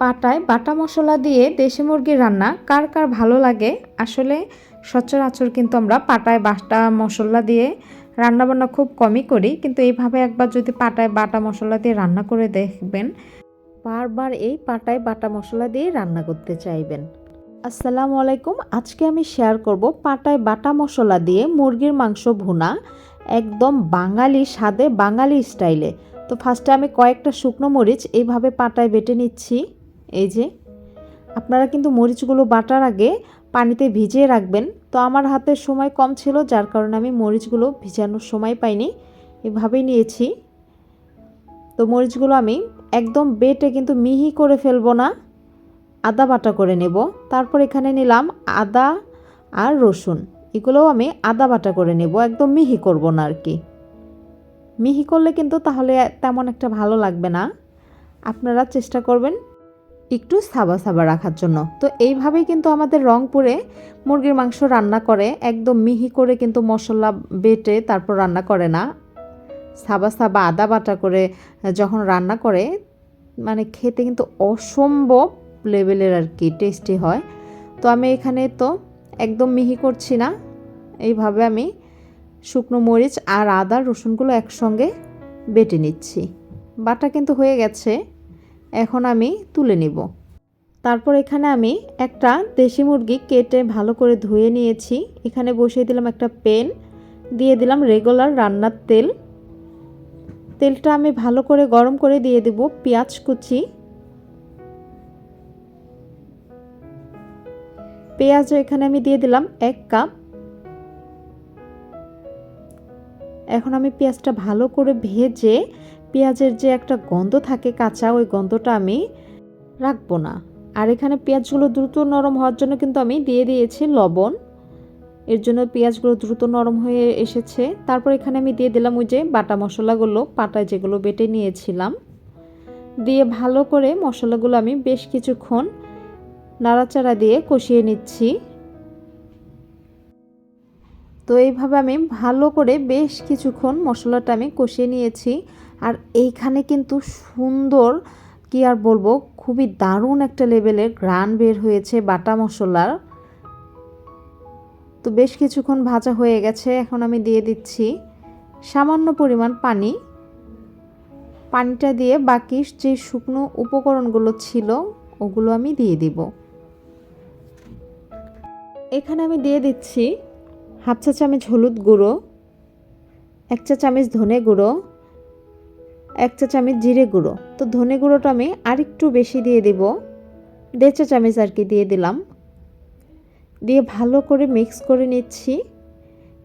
পাটায় বাটা মশলা দিয়ে দেশি মুরগির রান্না কার কার ভালো লাগে? আসলে সচরাচর কিন্তু আমরা পাটায় বাটা মশলা দিয়ে রান্নাবান্না খুব কমই করি, কিন্তু এইভাবে একবার যদি পাটায় বাটা মশলা দিয়ে রান্না করে দেখবেন, বারবার এই পাটায় বাটা মশলা দিয়ে রান্না করতে চাইবেন। আসসালামু আলাইকুম, আজকে আমি শেয়ার করব পাটায় বাটা মশলা দিয়ে মুরগির মাংস ভুনা একদম বাঙালি স্বাদে, বাঙালি স্টাইলে। তো ফার্স্টে আমি কয়েকটা শুকনো মরিচ এইভাবে পাটায় বেটে নিচ্ছি। এই যে, আপনারা কিন্তু মরিচগুলো বাটার আগে পানিতে ভিজিয়ে রাখবেন। তো আমার হাতে সময় কম ছিল, যার কারণে আমি মরিচগুলো ভিজানোর সময় পাইনি, এভাবেই নিয়েছি। তো মরিচগুলো আমি একদম বেটে কিন্তু মিহি করে ফেলব না, আদা বাটা করে নেব। তারপর এখানে নিলাম আদা আর রসুন, এগুলোও আমি আদা বাটা করে নেব, একদম মিহি করব না আর কি। মিহি করলে কিন্তু তাহলে তেমন একটা ভালো লাগবে না। আপনারা চেষ্টা করবেন একটু সাবা সাবা রাখার জন্য। তো এইভাবেই কিন্তু আমাদের রংপুরে মুরগির মাংস রান্না করে। একদম মিহি করে কিন্তু মশলা বেটে তারপর রান্না করে না। সাবা সাবা আদা বাটা করে যখন রান্না করে মানে খেতে কিন্তু অসম্ভব লেভেলের আর কি টেস্টি হয়। তো আমি এখানে তো একদম মিহি করছি না। এইভাবে আমি শুকনো মরিচ আর আদা রসুনগুলো একসঙ্গে বেটে নিচ্ছি। বাটা কিন্তু হয়ে গেছে। এখন আমি তুলে নিব। তারপর এখানে আমি একটা দেশি মুরগি কেটে ভালো করে ধুয়ে নিয়েছি। এখানে বসিয়ে দিলাম একটা পেন, দিয়ে দিলাম রেগুলার রান্নার তেল। তেলটা আমি ভালো করে গরম করে দিয়ে দেব পেঁয়াজ কুচি। পেঁয়াজ এখানে আমি দিয়ে দিলাম এক কাপ। এখন আমি পেঁয়াজটা ভালো করে ভেজে পেঁয়াজের যে একটা গন্ধ থাকে কাঁচা, ওই গন্ধটা আমি রাখব না। আর এখানে পেঁয়াজগুলো দ্রুত নরম হওয়ার জন্য কিন্তু আমি দিয়ে দিয়েছি লবণ। এর জন্য পেঁয়াজগুলো দ্রুত নরম হয়ে এসেছে। তারপর এখানে আমি দিয়ে দিলাম ওই যে বাটা মশলাগুলো, পাটায় যেগুলো বেটে নিয়েছিলাম। দিয়ে ভালো করে মশলাগুলো আমি বেশ কিছুক্ষণ নাড়াচাড়া দিয়ে কষিয়ে নিচ্ছি। তো এইভাবে আমি ভালো করে বেশ কিছুক্ষণ মশলাটা আমি কষিয়ে নিয়েছি। আর এইখানে কিন্তু সুন্দর, কি আর বলব, খুবই দারুণ একটা লেভেলের গ্রান বের হয়েছে বাটা মশলার। তো বেশ কিছুক্ষণ ভাজা হয়ে গেছে, এখন আমি দিয়ে দিচ্ছি সামান্য পরিমাণ পানি। পানিটা দিয়ে বাকি যে শুকনো উপকরণগুলো ছিল, ওগুলো আমি দিয়ে দিব। এখানে আমি দিয়ে দিচ্ছি হাফ চা চামচ হলুদ গুঁড়ো, এক চা চামচ ধনে গুঁড়ো, এক চা চামচ জিরে গুঁড়ো। তো ধনে গুঁড়োটা আমি আরেকটু বেশি দিয়ে দিব, দেড় চা চামচ আর কি দিয়ে দিলাম। দিয়ে ভালো করে মিক্স করে নিচ্ছি।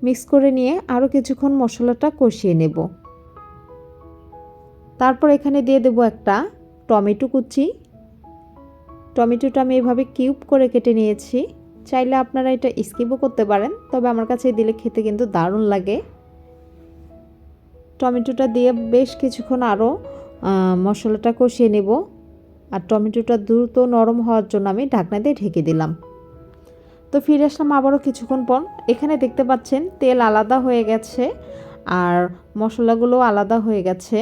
মিক্স করে নিয়ে আরও কিছুক্ষণ মশলাটা কষিয়ে নেব। তারপর এখানে দিয়ে দেব একটা টমেটো কুচি। টমেটোটা আমি এভাবে কিউব করে কেটে নিয়েছি। চাইলে আপনারা এটা স্কিপও করতে পারেন, তবে আমার কাছে দিলে খেতে কিন্তু দারুণ লাগে। টমেটোটা দিয়ে বেশ কিছুক্ষণ আরও মশলাটা কষিয়ে নেব। আর টমেটোটা দ্রুত নরম হওয়ার জন্য আমি ঢাকনা দিয়ে ঢেকে দিলাম। তো ফিরে আসলাম আবারও কিছুক্ষণ পর। এখানে দেখতে পাচ্ছেন তেল আলাদা হয়ে গেছে আর মশলাগুলো আলাদা হয়ে গেছে।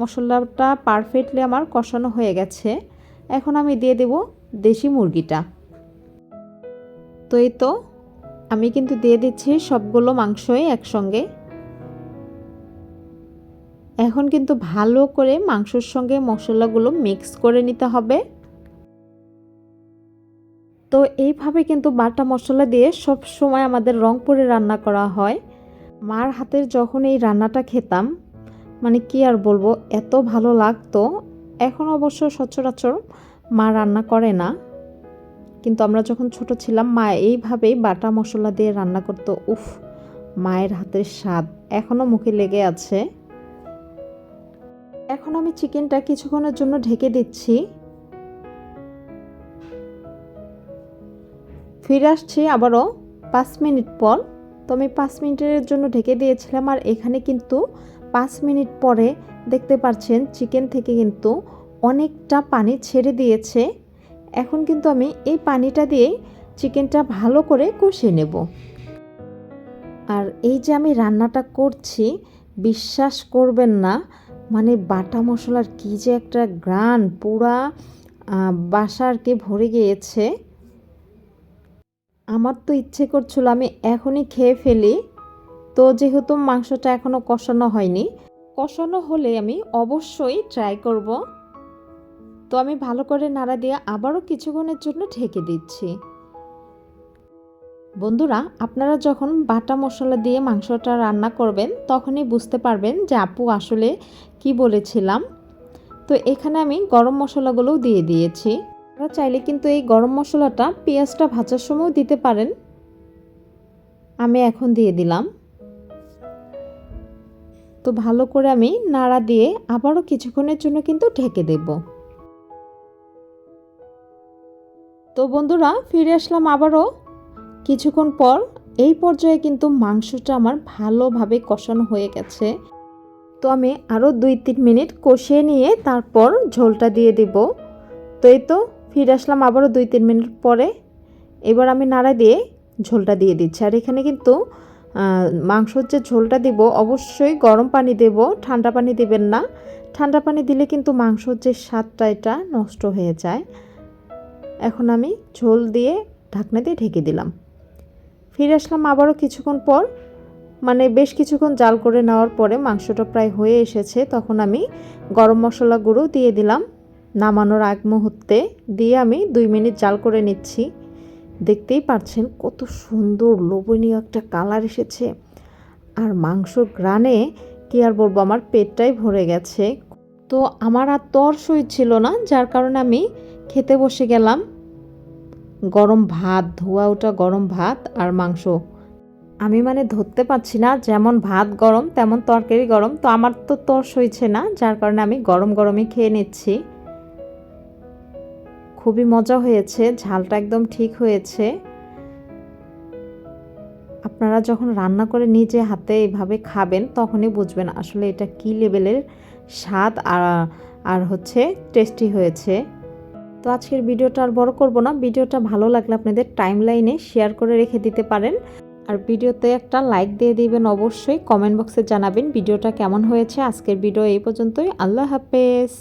মশলাটা পারফেক্টলি আমার কষানো হয়ে গেছে। এখন আমি দিয়ে দেব দেশি মুরগিটা। তো এই তো আমি কিন্তু দিয়ে দিচ্ছি সবগুলো মাংসই একসঙ্গে। এখন কিন্তু ভালো করে মাংসর সঙ্গে মশলাগুলো মিক্স করে নিতে হবে। তো এইভাবে কিন্তু বাটা মশলা দিয়ে সব সময় আমাদের রংপুরে রান্না করা হয়। মার হাতের যখন এই রান্নাটা খেতাম মানে কি আর বলব, এত ভালো লাগতো। এখন অবশ্য সচরাচর মা রান্না করে না। কিন্তু আমরা যখন ছোট ছিলাম, মা এইভাবেই বাটা মশলা দিয়ে রান্না করতো। উফ, মায়ের হাতের স্বাদ এখনও মুখে লেগে আছে। এখন আমি চিকেনটা কিছুক্ষণের জন্য ঢেকে দিচ্ছি। ফিরে আসছি আবারও পাঁচ মিনিট পর। তো আমি পাঁচ মিনিটের জন্য ঢেকে দিয়েছিলাম আর এখানে কিন্তু পাঁচ মিনিট পরে দেখতে পাচ্ছেন চিকেন থেকে কিন্তু অনেকটা পানি ছেড়ে দিয়েছে। এখন কিন্তু আমি এই পানিটা দিয়ে চিকেনটা ভালো করে কষিয়ে নেব। আর এই যে আমি রান্নাটা করছি বিশ্বাস করবেন না মানে বাটা মশলার কী যে একটা গ্রান পুরা আহ, বাসা কি ভরে গিয়েছে। আমার তো ইচ্ছে করছিল আমি এখনই খেয়ে ফেলি তো যেহেতু মাংসটা এখনও কষানো হয়নি কষানো হলে আমি অবশ্যই ট্রাই করব। তো আমি ভালো করে নাড়া দিয়ে আবারও কিছুক্ষণের জন্য ঢেকে দিচ্ছি। বন্ধুরা, আপনারা যখন বাটা মশলা দিয়ে মাংসটা রান্না করবেন, তখনই বুঝতে পারবেন যে আপু আসলে কি বলেছিলাম। তো এখানে আমি গরম মশলাগুলোও দিয়ে দিয়েছি। আপনারা চাইলে কিন্তু এই গরম মশলাটা পেঁয়াজটা ভাজার সময়ও দিতে পারেন। আমি এখন দিয়ে দিলাম। তো ভালো করে আমি নাড়া দিয়ে আবারও কিছুক্ষণের জন্য কিন্তু ঢেকে দেব। তো বন্ধুরা, ফিরে আসলাম আবারও। কিছুক্ষণ পর এই পর্যায়ে কিন্তু মাংসটা আমার ভালোভাবে কষানো হয়ে গেছে। তো আমি আরও দুই তিন মিনিট কষিয়ে নিয়ে তারপর ঝোলটা দিয়ে দিব। তো এই তো, ফিরে আসলাম আবারও দুই তিন মিনিট পরে। এবার আমি নাড়া দিয়ে ঝোলটা দিয়ে দিচ্ছি। আর এখানে কিন্তু মাংসর যে ঝোলটা দিব, অবশ্যই গরম পানি দেব। ঠান্ডা পানি দিবেন না। ঠান্ডা পানি দিলে কিন্তু মাংসর যে স্বাদটা, এটা নষ্ট হয়ে যায়। এখন আমি ঝোল দিয়ে ঢাকনা দিয়ে ঢেকে দিলাম। ফিরে আসলাম আবারও কিছুক্ষণ পর মানে বেশ কিছুক্ষণ জাল করে নেওয়ার পরে মাংসটা প্রায় হয়ে এসেছে, তখন আমি গরম মশলা গুঁড়ো দিয়ে দিলাম। নামানোর আগ মুহূর্তে দিয়ে আমি দুই মিনিট জাল করে নিচ্ছি। দেখতেই পাচ্ছেন কত সুন্দর লোভনীয় একটা কালার এসেছে। আর মাংসর গ্রানে কি আর বলব, আমার পেটটাই ভরে গেছে। তো আমার আর তর সই ছিল না, যার কারণে আমি খেতে বসে গেলাম। গরম ভাত, ধোয়া ওটা গরম ভাত আর মাংস। আমি মানে ধরতে পারছি না, যেমন ভাত গরম, তেমন তরকারি গরম। তো আমার তো তর সইছে না, যার কারণে আমি গরম গরমই খেয়ে নিচ্ছি। খুবই মজা হয়েছে, ঝালটা একদম ঠিক হয়েছে। আপনারা যখন রান্না করে নিজে হাতে এইভাবে খাবেন, তখনই বুঝবেন আসলে এটা কি লেভেলের স্বাদ আর আর হচ্ছে টেস্টি হয়েছে। তো আজকের ভিডিওটা আর বড় করব না। ভিডিওটা ভালো লাগলে আপনাদের টাইম লাইনে শেয়ার করে রেখে দিতে পারেন। আর ভিডিওতে একটা লাইক দিয়ে দিবেন অবশ্যই। কমেন্ট বক্সে জানাবেন ভিডিওটা কেমন হয়েছে। আজকের ভিডিও এই পর্যন্তই। আল্লাহ হাফেজ।